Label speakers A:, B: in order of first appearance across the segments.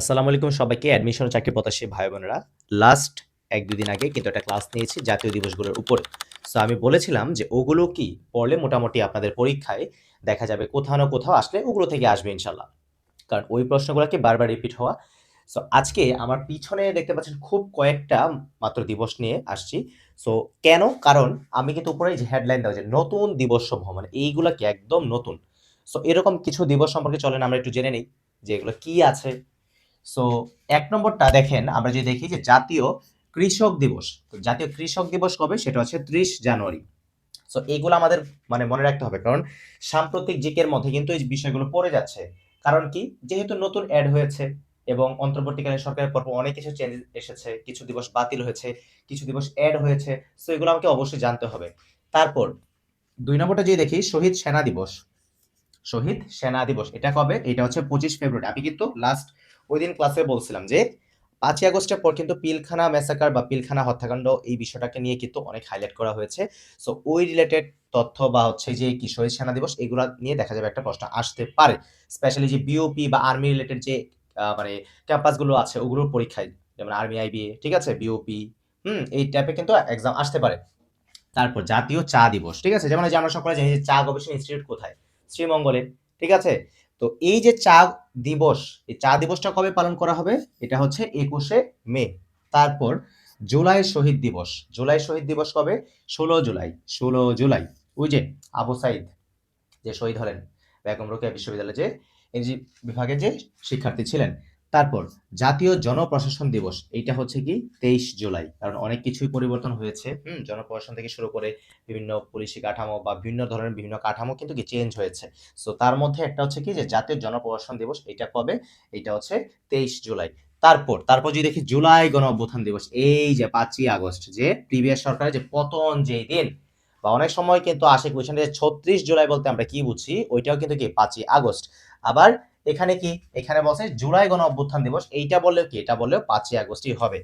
A: আসসালামু আলাইকুম সবাইকে। অ্যাডমিশন চাকরি প্রত্যাশী ভাই বোনেরা লাস্ট এক দুদিন আগে কিন্তু একটা ক্লাস নিয়েছি জাতীয় দিবসগুলোর উপরে। সো আমি বলেছিলাম যে ওগুলো কি পড়লে মোটামুটি আপনাদের পরীক্ষায় দেখা যাবে কোথাও না কোথাও আসলে ওগুলো থেকে আসবে ইনশাল্লাহ কারণ ওই প্রশ্নগুলোকে বারবার রিপিট হওয়া? সো আজকে আমার পিছনে দেখতে পাচ্ছেন খুব কয়েকটা মাত্র দিবস নিয়ে আসছি। সো কেন? কারণ আমি কিন্তু উপরে যে হেডলাইন দেওয়া যে নতুন দিবস সমূহ মানে এইগুলা কি একদম নতুন? সো এরকম কিছু দিবস সম্পর্কে চলেন, আমরা একটু জেনে নিই যে এগুলো কি আছে সো এক নম্বরটা দেখেন, আমরা যদি দেখি যে জাতীয় কৃষক দিবস, তো জাতীয় কৃষক দিবস কবে? সেটা হচ্ছে ত্রিশ জানুয়ারি। সো এইগুলো আমাদের মানে মনে রাখতে হবে, কারণ সাম্প্রতিক জিকের মধ্যে কিন্তু এই বিষয়গুলো পড়ে যাচ্ছে। কারণ কি? যেহেতু নতুন অ্যাড হয়েছে এবং অন্তর্বর্তীকালীন সরকারের পর পর অনেক কিছু চেঞ্জ এসেছে, কিছু দিবস বাতিল হয়েছে, কিছু দিবস অ্যাড হয়েছে সো এগুলো আমাকে অবশ্যই জানতে হবে। তারপর, দুই নম্বরটা যদি দেখি, শহীদ সেনা দিবস। শহীদ সেনা দিবস, এটা কবে? এটা হচ্ছে পঁচিশ ফেব্রুয়ারি। আমি কিন্তু লাস্ট ওই দিন ক্লাসে বলছিলাম যে, পাঁচই আগস্টের পর কিন্তু পিলখানা মেসাকার বা পিলখানা হত্যাকাণ্ড এই বিষয়টাকে নিয়ে কিন্তু অনেক হাইলাইট করা হয়েছে। সো ওই রিলেটেড তথ্য বা হচ্ছে যে কি শহীদ সেনা দিবস, এগুলো নিয়ে দেখা যাবে একটা প্রশ্ন আসতে পারে। স্পেশালি যে বিওপি বা আর্মি রিলেটেড যে মানে ক্যাম্পাসগুলো আছে, ওগুলোর পরীক্ষায়, যেমন আর্মি আইবিএ ঠিক আছে? বিওপি হুম, এই টাইপে কিন্তু এক্সাম আসতে পারে। তারপর জাতীয় চা দিবস, ঠিক আছে? যেমন যে আমরা সকলে জানি যে চা গবেষণা ইনস্টিটিউট কোথায়? শ্রীমঙ্গলে, ঠিক আছে? তো এই যে চা দিবস, এই চা দিবসটা কবে পালন করা হবে? এটা হচ্ছে একুশে মে। তারপর জুলাই শহীদ দিবস। জুলাই শহীদ দিবস কবে? ষোলো জুলাই। ষোলো জুলাই। ওই যে আবু সাইদ যে শহীদ হলেন, বেগম রোকেয়া বিশ্ববিদ্যালয়ে যে ইংরেজি বিভাগে যে শিক্ষার্থী ছিলেন তারপর জাতীয় জনপ্রশাসন দিবস, এইটা হচ্ছে কি তেইশ জুলাই। কারণ অনেক কিছুই পরিবর্তন হয়েছে। হুম, জনপ্রশাসন থেকে শুরু করে বিভিন্ন পুলিশি কাঠামো বা বিভিন্ন ধরনের বিভিন্ন কাঠামো কিন্তু কি চেঞ্জ হয়েছে। সো তার মধ্যে একটা হচ্ছে কি যে জাতীয় জনপ্রশাসন দিবস, এটা কবে? এটা হচ্ছে তেইশ জুলাই। তারপর তারপর যদি দেখি জুলাই গণ অভ্যুত্থান দিবস, এই যে পাঁচই আগস্ট, যে প্রিভিয়াস সরকারের যে পতন যেই দিন বা অনেক সময় কিন্তু আসে কোয়েশন যে ছত্রিশ জুলাই বলতে আমরা কি বুঝি ওইটাও কিন্তু কি? পাঁচই আগস্ট। আবার এখানে কি? এখানে বলছে জুলাই গণ অভ্যুত্থান দিবস। এইটা বললেও কি? এটা বললেও পাঁচই আগস্টই হবে।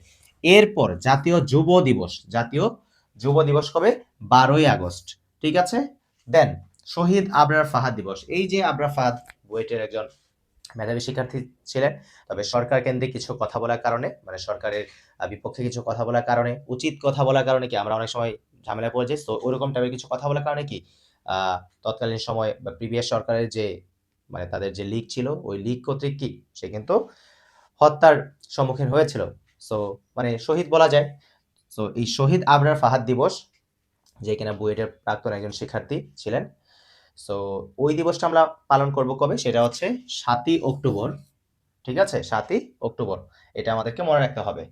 A: এরপর জাতীয় যুব দিবস। জাতীয় যুব দিবস কবে? বারোই আগস্ট। ঠিক আছে? দেন শহীদ আবরার ফাহাদ দিবস। এই যে আবরার ফাহাদ বুয়েটের একজন মেধাবী শিক্ষার্থী ছিলেন, তবে সরকার কেন্দ্রিক কিছু কথা বলার কারণে মানে সরকারের বিপক্ষে কিছু কথা বলার কারণে, উচিত কথা বলার কারণে কি আমরা অনেক সময় ঝামেলা পড়ে যাই তো ওরকম টাইপের কিছু কথা বলার কারণে কি তৎকালীন সময় বা প্রিভিয়াস সরকারের যে মানে তাদের যে লিগ ছিল, ওই লিগ কর্তৃক কি, সে কিন্তু হত্যার সম্মুখীন হয়েছিল। সো মানে শহীদ বলা যায়। সো এই শহীদ আবরার ফাহাদ দিবস, যে কিনা বুয়েটের প্রাক্তন একজন শিক্ষার্থী ছিলেন। সো ওই দিবসটা আমরা পালন করব কবে? সেটা হচ্ছে সাতই অক্টোবর। ঠিক আছে? সাতই অক্টোবর। এটা আমাদেরকে মনে রাখতে হবে।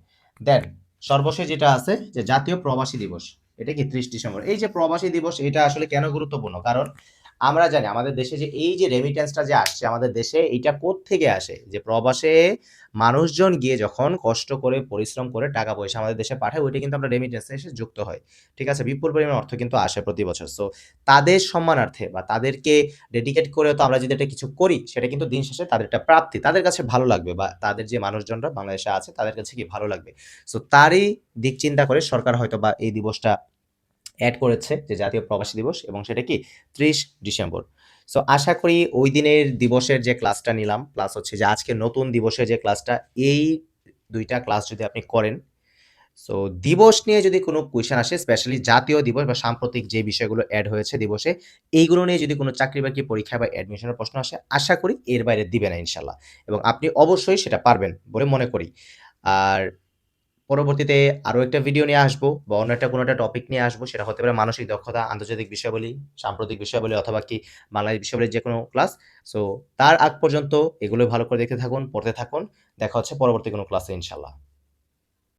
A: দেন সর্বশেষ যেটা আছে, যে জাতীয় প্রবাসী দিবস। এটা কি ত্রিশ ডিসেম্বর। এই যে প্রবাসী দিবস এটা আসলে কেন গুরুত্বপূর্ণ? কারণ আমরা জানি আমাদের দেশে যে এই যে রেমিটেন্সটা যে আসছে, আমাদের দেশে এটা থেকে আসে? যে প্রবাসে মানুষজন গিয়ে যখন কষ্ট করে, পরিশ্রম করে টাকা পয়সা আমাদের দেশে পাঠায়, ওইটা কিন্তু আমরা রেমিটেন্সে এসে যুক্ত হয়। ঠিক আছে? বিপুল পরিমাণ অর্থ কিন্তু আসে প্রতি বছর। সো তাদের সম্মানার্থে বা তাদেরকে ডেডিকেট করে তো আমরা যদি এটা কিছু করি, সেটা কিন্তু দিন শেষে তাদের একটা প্রাপ্তি। তাদের কাছে ভালো লাগবে বা তাদের যে মানুষজনরা বাংলাদেশে আছে, তাদের কাছে কি ভালো লাগবে? সো তারই দিক চিন্তা করে সরকার হয়তো বা এই দিবসটা অ্যাড করেছে যে জাতীয় প্রবাসী দিবস এবং সেটা কি? ত্রিশ ডিসেম্বর। সো আশা করি ওই দিনের দিবসের যে ক্লাসটা নিলাম প্লাস হচ্ছে যে আজকে নতুন দিবসের যে ক্লাসটা এই দুইটা ক্লাস যদি আপনি করেন সো দিবস নিয়ে যদি কোনো কোয়েশন আসে স্পেশালি জাতীয় দিবস বা সাম্প্রতিক যে বিষয়গুলো অ্যাড হয়েছে দিবসে, এইগুলো নিয়ে যদি কোনো চাকরি বাকরি পরীক্ষা বা অ্যাডমিশনের প্রশ্ন আসে, আশা করি এর বাইরে দিবে না ইনশাল্লাহ এবং আপনি অবশ্যই সেটা পারবেন বলে মনে করি। আর পরবর্তীতে আরও একটা ভিডিও নিয়ে আসব বা অন্য একটা কোনো একটা টপিক নিয়ে আসব, সেটা হতে পারে মানসিক দক্ষতা, আন্তর্জাতিক বিষয়াবলী সাম্প্রতিক বিষয়াবলী অথবা কি বাংলাদেশ বিষয়াবলীর যে কোনো ক্লাস সো তার আগ পর্যন্ত এগুলো ভালো করে দেখতে থাকুন, পড়তে থাকুন। দেখা হচ্ছে পরবর্তী কোনো ক্লাসে ইনশাল্লাহ